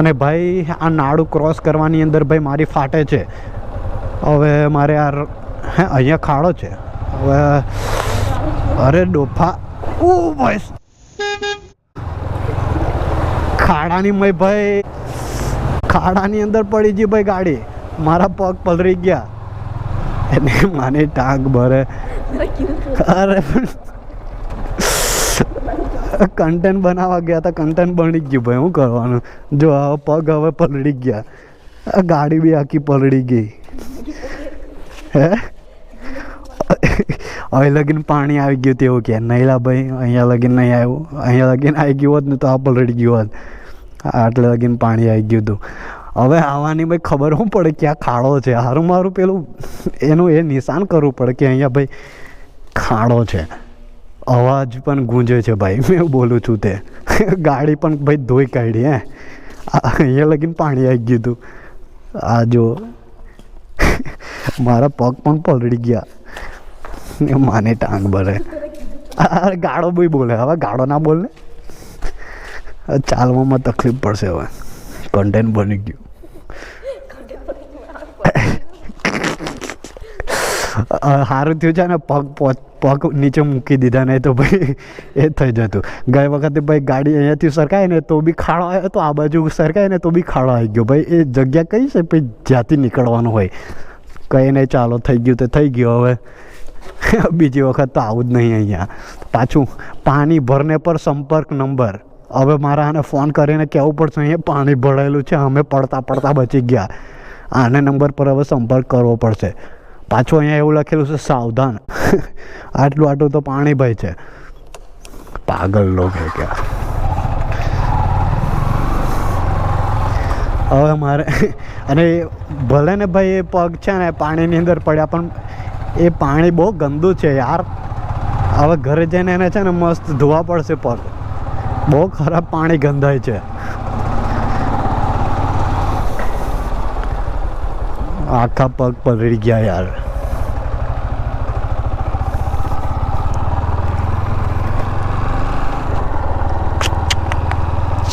અને ભાઈ આ નાડું ક્રોસ કરવાની અંદર ભાઈ મારી ફાટે છે. હવે મારે યાર હે અહીંયા ખાડો છે. હવે અરે ડોફા ઓ ભાઈ ખાડાની મય ભાઈ ખાડાની અંદર પડી ગઈ ભાઈ ગાડી. મારા પગ પલરી ગયા. એને માની ટાંગ ભરે. અરે કન્ટેન્ટ બનાવવા ગયા હતા કન્ટેન્ટ બની ગયું ભાઈ શું કરવાનું? જો હવે પગ હવે પલળી ગયા. આ ગાડી બી આખી પલળી ગઈ. હે? હવે લગીન પાણી આવી ગયું તેવું કે નહીલા ભાઈ, અહીંયા લગીન નહીં આવ્યું. અહીંયા લગીન આવી ગયું હોત ને તો આ પલળી ગયું હોત. આટલે લગીન પાણી આવી ગયું હતું. હવે આવવાની ભાઈ ખબર શું પડે કે આ ખાડો છે. હારું મારું પેલું, એનું એ નિશાન કરવું પડે કે અહીંયા ભાઈ ખાડો છે. અવાજ પણ ગુંજે છે ભાઈ. મેં બોલું છું તે. ગાડી પણ ભાઈ ધોઈ કાઢી, હે. અહીંયા લગીને પાણી આવી ગયું હતું. આ જો. મારા પગ પણ પલળી ગયા. માને ટાંગ ભરે. ગાડો બી બોલે. હવે ગાળો ના બોલે ચાલવામાં તકલીફ પડશે હવે. કન્ટેન્ટ બની ગયું. સારું થયું છે ને પગ પગ નીચે મૂકી દીધા નહીં તો ભાઈ એ થઈ જતું. ગઈ વખતે ભાઈ ગાડી અહીંયાથી સરકાય ને તો બી ખાડો આવ્યો તો આ બાજુ સરકાય ને તો બી ખાડો આવી ગયો. ભાઈ એ જગ્યા કઈ છે ભાઈ જ્યાંથી નીકળવાનું હોય? કંઈ નહીં ચાલો થઈ ગયું તો થઈ ગયું હવે. બીજી વખત તો આવું જ નહીં અહીંયા. પાછું પાણી ભરને પર સંપર્ક નંબર. હવે મારે આને ફોન કરીને કહેવું પડશે, અહીંયા પાણી ભરાયેલું છે, અમે પડતા પડતા બચી ગયા. આને નંબર પર હવે સંપર્ક કરવો પડશે. પાછું અહીંયા એવું લખેલું છે, સાવધાન. આટલું આટલું તો પાણી ભાઈ છે. પાગલ લોક ક્યાં? હવે મારે, અને ભલે ને ભાઈ એ પગ છે ને, પાણીની અંદર પડ્યા, પણ એ પાણી બહુ ગંદુ છે યાર. હવે ઘરે જઈને એને છે ને મસ્ત ધોવા પડશે પગ. બહુ ખરાબ પાણી ગંધાય છે. આખા પગ પલળી ગયા યાર.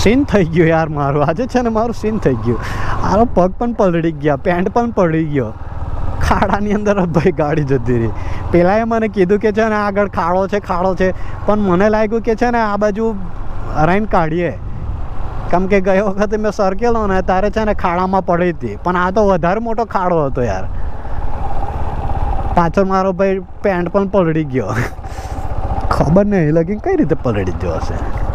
સીન થઈ ગયું યાર મારું. આજે છે ને મારું સીન થઈ ગયું. આનો પગ પણ પલળી ગયા પેન્ટ પણ પડી ગયો. ખાડાની અંદર ભાઈ ગાડી જતી રહી. પહેલાંએ મને કીધું કે છે ને આગળ ખાડો છે ખાડો છે. પણ મને લાગ્યું કે છે ને આ બાજુ હરાઈને કાઢીએ. કેમ કે ગઈ વખતે મેં સરકેલો ને તારે છે ને ખાડામાં પડી હતી. પણ આ તો વધારે મોટો ખાડો હતો યાર. પાછળ મારો ભાઈ પેન્ટ પણ પલળી ગયો. ખબર નહીં લગી કઈ રીતે પલળી ગયો હશે?